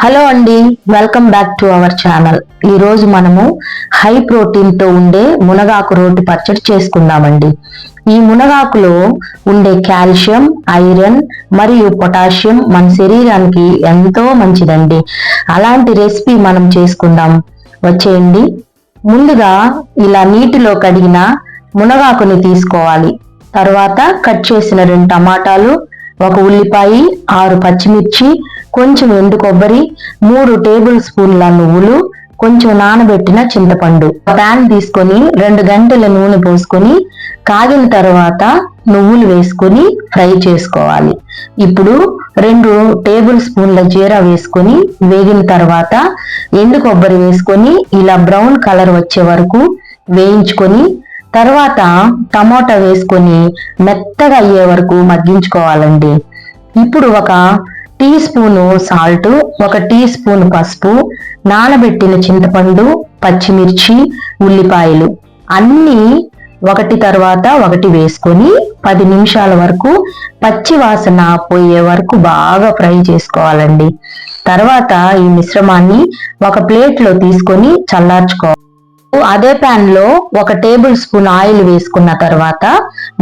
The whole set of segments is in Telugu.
హలో అండి welcome back to our channel. ఈ రోజు మనము హై ప్రోటీన్తో ఉండే మునగాకు రోటి పచ్చడి చేసుకుందామండి. ఈ మునగాకులో ఉండే కాల్షియం ఐరన్ మరియు పొటాషియం మన శరీరానికి ఎంతో మంచిదండి. అలాంటి రెసిపీ మనం చేసుకుందాం. వచ్చేయండి. ముందుగా ఇలా నీటిలో కడిగిన మునగాకుని తీసుకోవాలి. తర్వాత కట్ చేసిన రెండు టమాటాలు ఒక ఉల్లిపాయ ఆరు పచ్చిమిర్చి కొంచెం ఎండు కొబ్బరి మూడు టేబుల్ స్పూన్ల నువ్వులు కొంచెం నానబెట్టిన చింతపండు. ప్యాన్ తీసుకొని రెండు గంటల నూనె పోసుకొని కాగిన తర్వాత నువ్వులు వేసుకొని ఫ్రై చేసుకోవాలి. ఇప్పుడు రెండు టేబుల్ స్పూన్ల జీరా వేసుకొని వేగిన తర్వాత ఎండు కొబ్బరి వేసుకొని ఇలా బ్రౌన్ కలర్ వచ్చే వరకు వేయించుకొని తర్వాత టమోటా వేసుకొని మెత్తగా అయ్యే వరకు మగ్గించుకోవాలండి. ఇప్పుడు ఒక టీ స్పూను సాల్ట్ ఒక టీ స్పూన్ పసుపు నానబెట్టిన చింతపండు పచ్చిమిర్చి ఉల్లిపాయలు. అన్నీ ఒకటి తర్వాత ఒకటి వేసుకొని పది నిమిషాల వరకు పచ్చి వాసన పోయే వరకు బాగా ఫ్రై చేసుకోవాలండి. తర్వాత ఈ మిశ్రమాన్ని ఒక ప్లేట్లో తీసుకొని చల్లార్చుకోవాలి. అదే ప్యాన్లో ఒక టేబుల్ స్పూన్ ఆయిల్ వేసుకున్న తర్వాత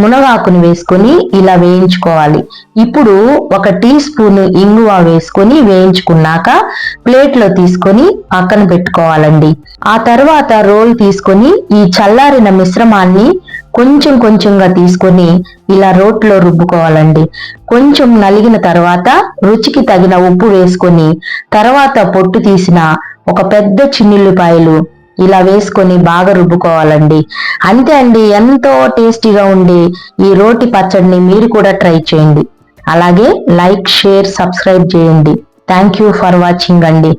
మునగాకుని వేసుకొని ఇలా వేయించుకోవాలి. ఇప్పుడు ఒక టీ స్పూన్ ఇంగువ వేసుకొని వేయించుకున్నాక ప్లేట్లో తీసుకొని పక్కన పెట్టుకోవాలండి. ఆ తర్వాత రోల్ తీసుకొని ఈ చల్లారిన మిశ్రమాన్ని కొంచెం కొంచెంగా తీసుకొని ఇలా రోట్లో రుబ్బుకోవాలండి. కొంచెం నలిగిన తర్వాత రుచికి తగిన ఉప్పు వేసుకొని తర్వాత పొట్టు తీసిన ఒక పెద్ద చిన్నుల్లిపాయలు ఇలా వేసుకొని బాగా రుబ్బుకోవాలండి. అంతే అండి ఎంతో టేస్టీగా ఉండే ఈ రోటి పచ్చడిని మీరు కూడా ట్రై చేయండి. అలాగే లైక్ షేర్ సబ్స్క్రైబ్ చేయండి. థ్యాంక్ యూ ఫర్ వాచింగ్ అండి.